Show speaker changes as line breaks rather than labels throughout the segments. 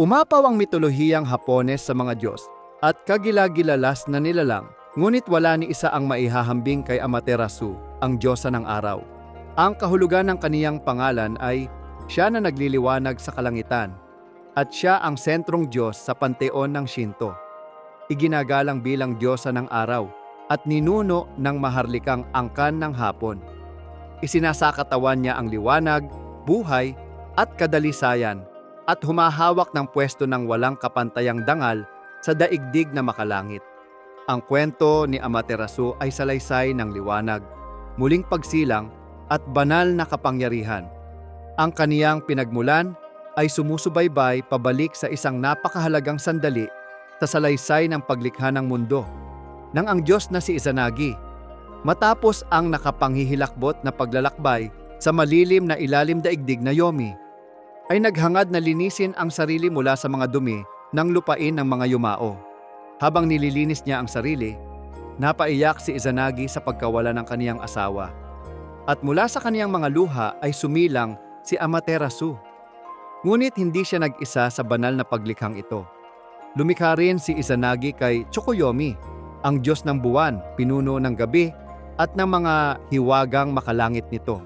Umapaw ang mitolohiyang Hapones sa mga Diyos at kagilagilalas na nilalang, ngunit wala ni isa ang maihahambing kay Amaterasu, ang Diyosa ng araw. Ang kahulugan ng kaniyang pangalan ay siya na nagliliwanag sa kalangitan at siya ang sentrong Diyos sa panteon ng Shinto. Iginagalang bilang Diyosa ng araw at ninuno ng maharlikang angkan ng hapon. Isinasakatawan niya ang liwanag, buhay at kadalisayan at humahawak ng pwesto ng walang kapantayang dangal sa daigdig na makalangit. Ang kwento ni Amaterasu ay salaysay ng liwanag, muling pagsilang at banal na kapangyarihan. Ang kaniyang pinagmulan ay sumusubaybay pabalik sa isang napakahalagang sandali sa salaysay ng paglikha ng mundo, nang ang Diyos na si Izanagi. Matapos ang nakapanghihilakbot na paglalakbay sa malilim na ilalim daigdig na Yomi, ay naghangad na linisin ang sarili mula sa mga dumi ng lupain ng mga yumao. Habang nililinis niya ang sarili, napaiyak si Izanagi sa pagkawala ng kaniyang asawa. At mula sa kaniyang mga luha ay sumilang si Amaterasu. Ngunit hindi siya nag-isa sa banal na paglikhang ito. Lumikha rin si Izanagi kay Tsukuyomi, ang Diyos ng buwan, pinuno ng gabi, at ng mga hiwagang makalangit nito.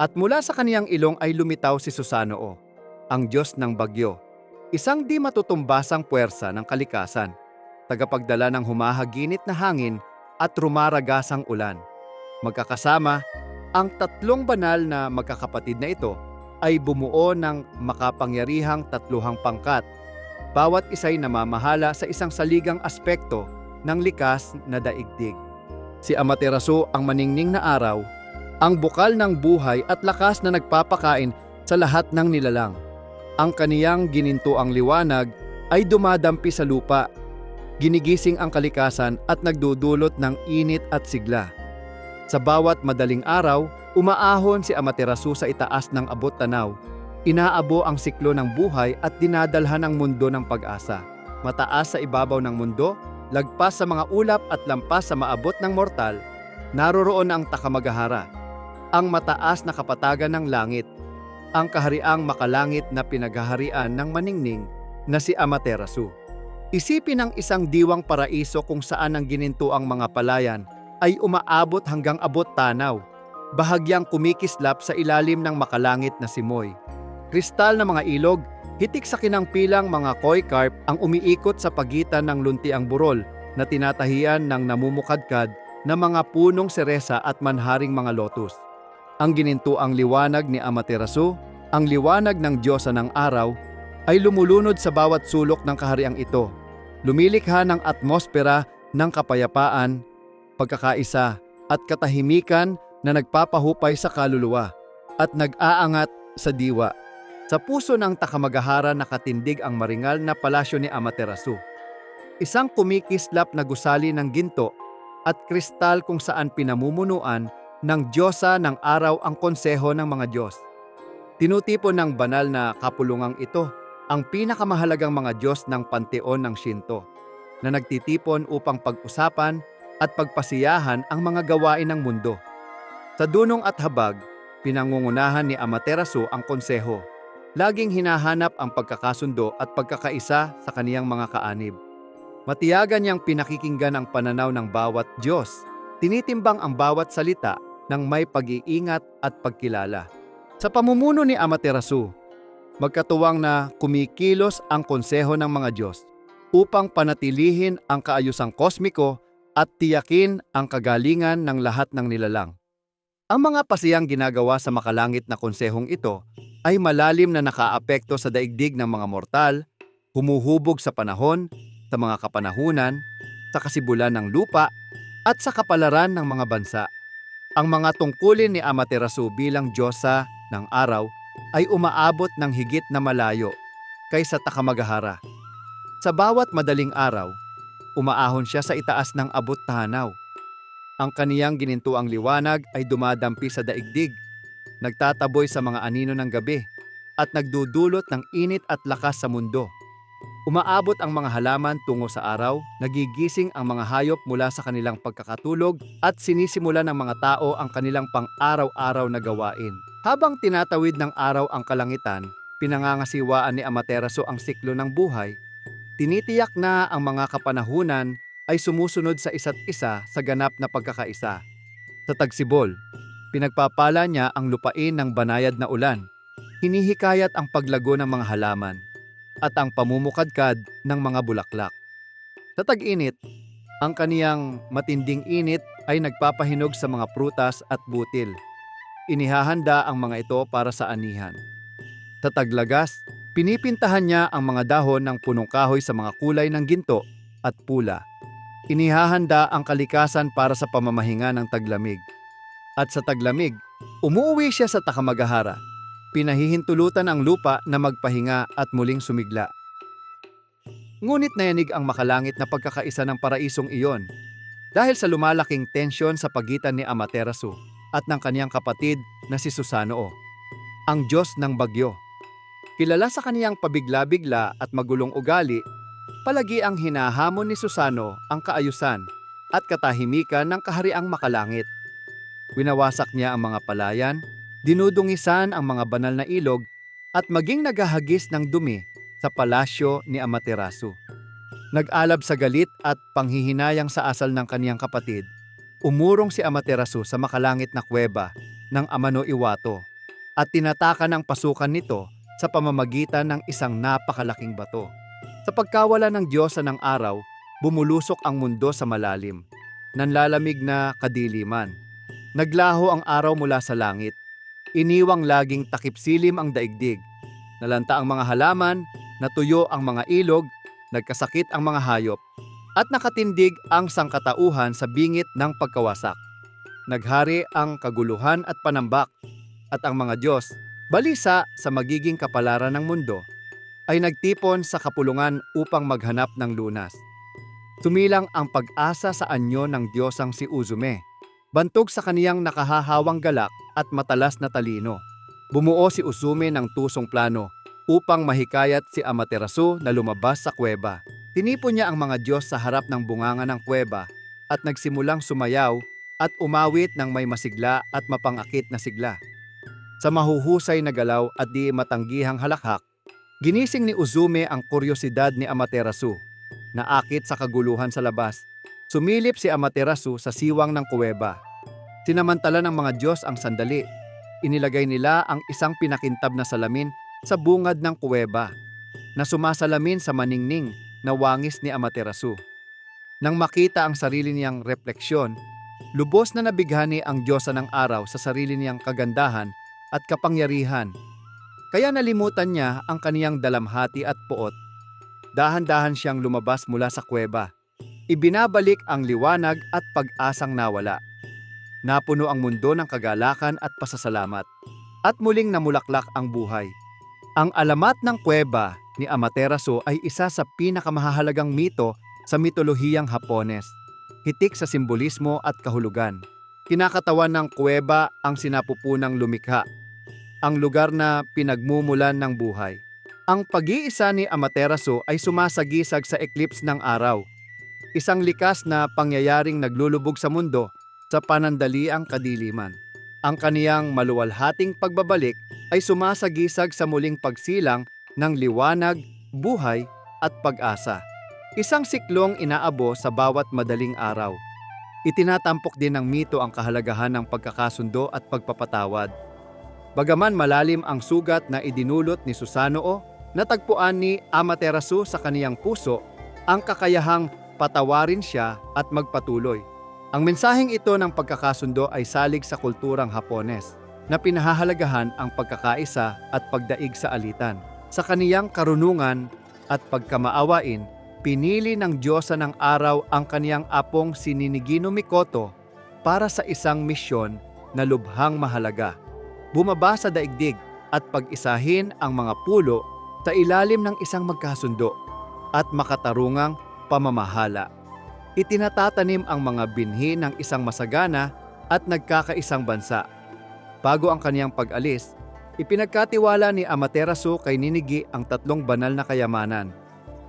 At mula sa kaniyang ilong ay lumitaw si Susanoo, ang Diyos ng bagyo, isang di matutumbasang puwersa ng kalikasan, tagapagdala ng humahaginit na hangin at rumaragasang ulan. Magkakasama, ang tatlong banal na magkakapatid na ito ay bumuo ng makapangyarihang tatluhang pangkat. Bawat isa'y namamahala sa isang saligang aspekto ng likas na daigdig. Si Amaterasu ang maningning na araw, ang bukal ng buhay at lakas na nagpapakain sa lahat ng nilalang. Ang kaniyang ginintuang liwanag ay dumadampi sa lupa, ginigising ang kalikasan at nagdudulot ng init at sigla. Sa bawat madaling araw, umaahon si Amaterasu sa itaas ng abot tanaw. Inaabo ang siklo ng buhay at dinadalhan ang mundo ng pag-asa. Mataas sa ibabaw ng mundo, lagpas sa mga ulap at lampas sa maabot ng mortal, naroroon ang takamagahara, ang mataas na kapatagan ng langit, ang kahariang makalangit na pinaghaharian ng maningning na si Amaterasu. Isipin ang isang diwang paraiso kung saan ang gininto ang mga palayan ay umaabot hanggang abot tanaw, bahagyang kumikislap sa ilalim ng makalangit na simoy. Kristal na mga ilog, hitik sa kinangpilang mga koi carp ang umiikot sa pagitan ng luntiang burol na tinatahian ng namumukadkad na mga punong seresa at manharing mga lotus. Ang ginintuang liwanag ni Amaterasu, ang liwanag ng Diyosa ng araw, ay lumulunod sa bawat sulok ng kahariang ito. Lumilikha ng atmosfera ng kapayapaan, pagkakaisa at katahimikan na nagpapahupay sa kaluluwa at nag-aangat sa diwa. Sa puso ng takamagahara nakatindig ang maringal na palasyo ni Amaterasu. Isang kumikislap na gusali ng ginto at kristal kung saan pinamumunuan ng Diyosa ng araw ang konseho ng mga Diyos. Tinutipon ng banal na kapulungang ito ang pinakamahalagang mga Diyos ng panteon ng Shinto na nagtitipon upang pag-usapan at pagpasiyahan ang mga gawain ng mundo. Sa dunong at habag, pinangungunahan ni Amaterasu ang konseho. Laging hinahanap ang pagkakasundo at pagkakaisa sa kaniyang mga kaanib. Matiyagan niyang pinakikinggan ang pananaw ng bawat Diyos. Tinitimbang ang bawat salita ng may pag-iingat at pagkilala. Sa pamumuno ni Amaterasu, magkatuwang na kumikilos ang konseho ng mga Diyos upang panatilihin ang kaayusang kosmiko at tiyakin ang kagalingan ng lahat ng nilalang. Ang mga pasiyang ginagawa sa makalangit na konsehong ito ay malalim na nakaapekto sa daigdig ng mga mortal, humuhubog sa panahon, sa mga kapanahunan, sa kasibulan ng lupa, at sa kapalaran ng mga bansa. Ang mga tungkulin ni Amaterasu bilang Diyosa ng araw ay umaabot ng higit na malayo kaysa takamagahara. Sa bawat madaling araw, umaahon siya sa itaas ng abot tanaw. Ang kaniyang ginintuang liwanag ay dumadampi sa daigdig, nagtataboy sa mga anino ng gabi, at nagdudulot ng init at lakas sa mundo. Umaabot ang mga halaman tungo sa araw, nagigising ang mga hayop mula sa kanilang pagkakatulog at sinisimula ng mga tao ang kanilang pang-araw-araw na gawain. Habang tinatawid ng araw ang kalangitan, pinangangasiwaan ni Amaterasu ang siklo ng buhay, tinitiyak na ang mga kapanahunan ay sumusunod sa isa't isa sa ganap na pagkakaisa. Sa tagsibol, pinagpapala niya ang lupain ng banayad na ulan, hinihikayat ang paglago ng mga halaman, at ang pamumukadkad ng mga bulaklak. Sa tag-init, ang kaniyang matinding init ay nagpapahinog sa mga prutas at butil. Inihahanda ang mga ito para sa anihan. Sa taglagas, pinipintahan niya ang mga dahon ng punong kahoy sa mga kulay ng ginto at pula. Inihahanda ang kalikasan para sa pamamahinga ng taglamig. At sa taglamig, umuwi siya sa Takamagahara. Pinahihintulutan ang lupa na magpahinga at muling sumigla. Ngunit nayanig ang makalangit na pagkakaisa ng paraisong iyon dahil sa lumalaking tensyon sa pagitan ni Amaterasu at ng kaniyang kapatid na si Susanoo, ang Diyos ng Bagyo. Kilala sa kaniyang pabigla-bigla at magulong ugali, palagi ang hinahamon ni Susano ang kaayusan at katahimikan ng kahariang makalangit. Winawasak niya ang mga palayan, dinudungisan ang mga banal na ilog at maging naghahagis ng dumi sa palasyo ni Amaterasu. Nag-alab sa galit at panghihinayang sa asal ng kaniyang kapatid, umurong si Amaterasu sa makalangit na kuweba ng Amano Iwato at tinataka ng pasukan nito sa pamamagitan ng isang napakalaking bato. Sa pagkawala ng Diyosa ng araw, bumulusok ang mundo sa malalim. Nanlalamig na kadiliman. Naglaho ang araw mula sa langit. Iniwang laging takip-silim ang daigdig. Nalanta ang mga halaman, natuyo ang mga ilog, nagkasakit ang mga hayop, at nakatindig ang sangkatauhan sa bingit ng pagkawasak. Naghari ang kaguluhan at panambak, at ang mga Diyos, balisa sa magiging kapalaran ng mundo, ay nagtipon sa kapulungan upang maghanap ng lunas. Tumilang ang pag-asa sa anyo ng Diyosang si Uzume, bantog sa kaniyang nakahahawang galak at matalas na talino. Bumuo si Uzume ng tusong plano upang mahikayat si Amaterasu na lumabas sa kuweba. Tinipon niya ang mga Diyos sa harap ng bunganga ng kuweba at nagsimulang sumayaw at umawit ng may masigla at mapangakit na sigla. Sa mahuhusay na galaw at di matanggihang halakhak, ginising ni Uzume ang kuryosidad ni Amaterasu. Naakit sa kaguluhan sa labas. Sumilip si Amaterasu sa siwang ng kuweba. Sinamantala ng mga Diyos ang sandali. Inilagay nila ang isang pinakintab na salamin sa bungad ng kuweba na sumasalamin sa maningning na wangis ni Amaterasu. Nang makita ang sarili niyang refleksyon, lubos na nabighani ang Diyosa ng araw sa sarili niyang kagandahan at kapangyarihan. Kaya nalimutan niya ang kaniyang dalamhati at puot. Dahan-dahan siyang lumabas mula sa kuweba. Ibinabalik ang liwanag at pag-asang nawala. Napuno ang mundo ng kagalakan at pasasalamat. At muling namulaklak ang buhay. Ang alamat ng kuweba ni Amaterasu ay isa sa pinakamahalagang mito sa mitolohiyang Hapones. Hitik sa simbolismo at kahulugan. Kinakatawan ng kuweba ang sinapupunang lumikha, ang lugar na pinagmumulan ng buhay. Ang pag-iisa ni Amaterasu ay sumasagisag sa eclipse ng araw, isang likas na pangyayaring naglulubog sa mundo sa panandaliang kadiliman. Ang kaniyang maluwalhating pagbabalik ay sumasagisag sa muling pagsilang ng liwanag, buhay at pag-asa. Isang siklong inaabo sa bawat madaling araw. Itinatampok din ng mito ang kahalagahan ng pagkakasundo at pagpapatawad. Bagaman malalim ang sugat na idinulot ni Susanoo, natagpuan ni Amaterasu sa kaniyang puso ang kakayahang patawarin siya at magpatuloy. Ang mensaheng ito ng pagkakasundo ay salig sa kulturang Hapones na pinahahalagahan ang pagkakaisa at pagdaig sa alitan. Sa kaniyang karunungan at pagkamaawain, pinili ng Diyosa ng araw ang kaniyang apong si Ninigino Mikoto para sa isang misyon na lubhang mahalaga. Bumaba sa daigdig at pag-isahin ang mga pulo sa ilalim ng isang magkasundo at makatarungang pamamahala. Itinatatanim ang mga binhi ng isang masagana at nagkakaisang bansa. Bago ang kaniyang pag-alis, ipinagkatiwala ni Amaterasu kay Ninigi ang tatlong banal na kayamanan.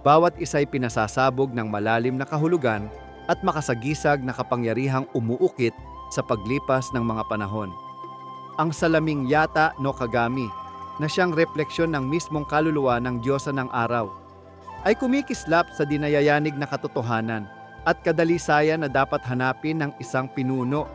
Bawat isa'y pinasasabog ng malalim na kahulugan at makasagisag na kapangyarihang umuukit sa paglipas ng mga panahon. Ang salaming yata no kagami na siyang refleksyon ng mismong kaluluwa ng Diyosa ng araw, ay kumikislap sa dinayayanig na katotohanan at kadalisayan na dapat hanapin ng isang pinuno.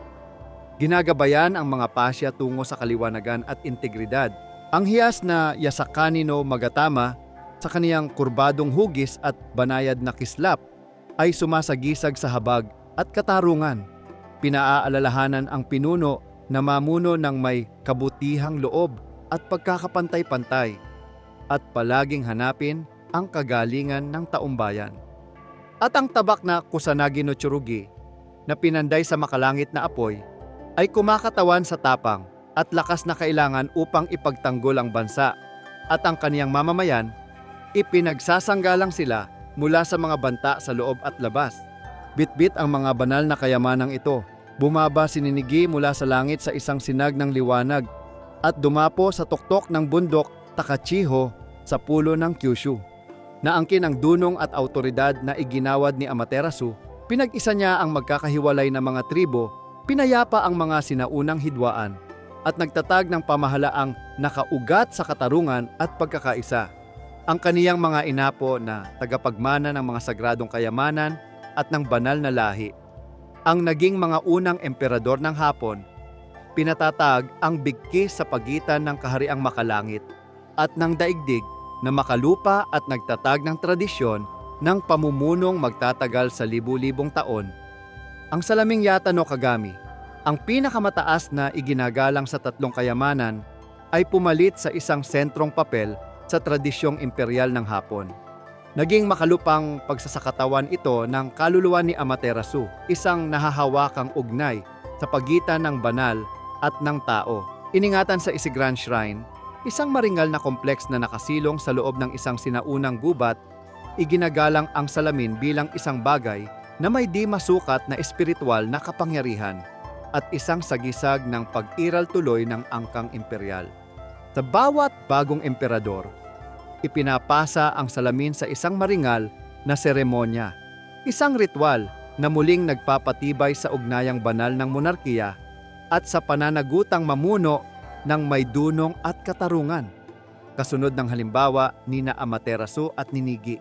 Ginagabayan ang mga pasya tungo sa kaliwanagan at integridad. Ang hiyas na yasakanino magatama sa kaniyang kurbadong hugis at banayad na kislap ay sumasagisag sa habag at katarungan. Pinaaalalahanan ang pinuno na mamuno ng may kabutihang loob at pagkakapantay-pantay at palaging hanapin ang kagalingan ng taumbayan. At ang tabak na Kusanagi no Churugi na pinanday sa makalangit na apoy ay kumakatawan sa tapang at lakas na kailangan upang ipagtanggol ang bansa at ang kaniyang mamamayan, ipinagsasanggalang sila mula sa mga banta sa loob at labas. Bitbit ang mga banal na kayamanang ito. Bumaba sininigi mula sa langit sa isang sinag ng liwanag at dumapo sa tuktok ng bundok Takachiho sa pulo ng Kyushu. Naangkin ang dunong at autoridad na iginawad ni Amaterasu, pinag-isa niya ang magkakahiwalay na mga tribo, pinayapa ang mga sinaunang hidwaan, at nagtatag ng pamahalaang nakaugat sa katarungan at pagkakaisa. Ang kaniyang mga inapo na tagapagmana ng mga sagradong kayamanan at ng banal na lahi. Ang naging mga unang emperador ng Hapon, pinatatag ang bigkis sa pagitan ng kahariang makalangit at ng daigdig na makalupa at nagtatag ng tradisyon ng pamumunong magtatagal sa libu-libong taon. Ang salaming yata no Kagami, ang pinakamataas na iginagalang sa tatlong kayamanan, ay pumalit sa isang sentrong papel sa tradisyong imperial ng Hapon. Naging makalupang pagsasakatawan ito ng kaluluwa ni Amaterasu, isang nahahawakang ugnay sa pagitan ng banal at ng tao. Iningatan sa Isigran Shrine, isang maringal na kompleks na nakasilong sa loob ng isang sinaunang gubat, iginagalang ang salamin bilang isang bagay na may di masukat na espiritual na kapangyarihan at isang sagisag ng pag-iral tuloy ng angkang imperial. Sa bawat bagong emperador, ipinapasa ang salamin sa isang maringal na seremonya, isang ritual na muling nagpapatibay sa ugnayang banal ng monarkiya at sa pananagutang mamuno ng may dunong at katarungan. Kasunod ng halimbawa ni na Amaterasu at Ninigi.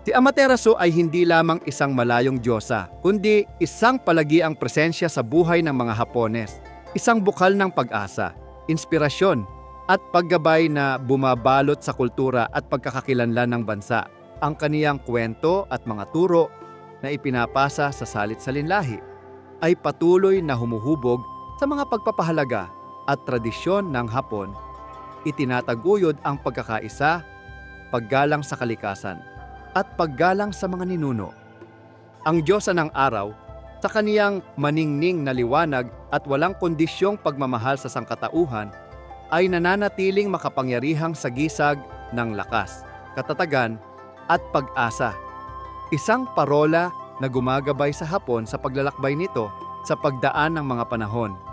Si Amaterasu ay hindi lamang isang malayong diyosa, kundi isang palagiang presensya sa buhay ng mga Hapones, isang bukal ng pag-asa, inspirasyon, at paggabay na bumabalot sa kultura at pagkakakilanlan ng bansa. Ang kaniyang kwento at mga turo na ipinapasa sa salit-salinlahi ay patuloy na humuhubog sa mga pagpapahalaga at tradisyon ng Hapon. Itinataguyod ang pagkakaisa, paggalang sa kalikasan, at paggalang sa mga ninuno. Ang Diyosa ng araw, sa kaniyang maningning na liwanag at walang kondisyong pagmamahal sa sangkatauhan, ay nananatiling makapangyarihang sagisag ng lakas, katatagan at pag-asa. Isang parola na gumagabay sa hapon sa paglalakbay nito sa pagdaan ng mga panahon.